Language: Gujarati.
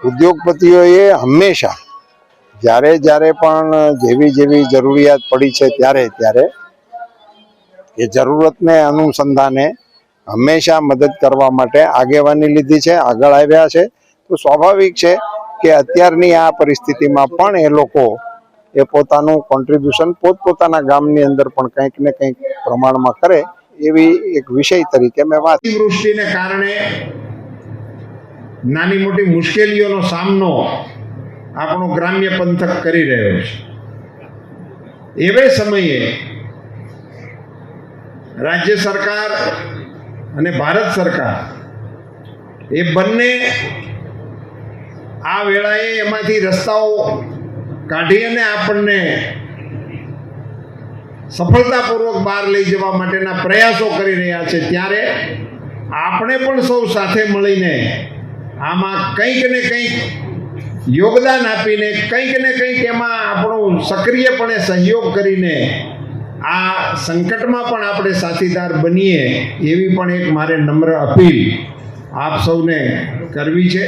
ઉદ્યોગપતિઓએ હંમેશા જ્યારે જ્યારે પણ જેવી જેવી જરૂરિયાત પડી છે ત્યારે ત્યારે એ જરૂરતને અનુસંધાને હંમેશા મદદ કરવા માટે આગેવાની લીધી છે, આગળ આવ્યા છે. તો સ્વાભાવિક છે કે અત્યારની આ પરિસ્થિતિમાં પણ એ લોકો એ પોતાનું કોન્ટ્રીબ્યુશન પોતપોતાના ગામની અંદર પણ કંઈક ને કંઈક પ્રમાણમાં કરે એવી એક વિષય તરીકે મેં વાત વૃષ્ટિને કારણે નાની મોટી મુશ્કેલીઓનો સામનો આપણો ગ્રામ્ય પંથક કરી રહ્યો છે. એવે સમયે રાજ્ય સરકાર અને ભારત સરકાર એ બંને આ વેળાએ એમાંથી રસ્તાઓ કાઢી અને આપણને સફળતાપૂર્વક બહાર લઈ જવા માટેના પ્રયાસો કરી રહ્યા છે. ત્યારે આપણે પણ સૌ સાથે મળીને આમાં કંઈક ને કંઈક યોગદાન આપીને કંઈક ને કંઈક એમાં આપણું સક્રિયપણે સહયોગ કરીને આ સંકટમાં પણ આપણે સાથીદાર બનીએ એવી પણ એક મારે નમ્ર અપીલ આપ સૌને કરવી છે.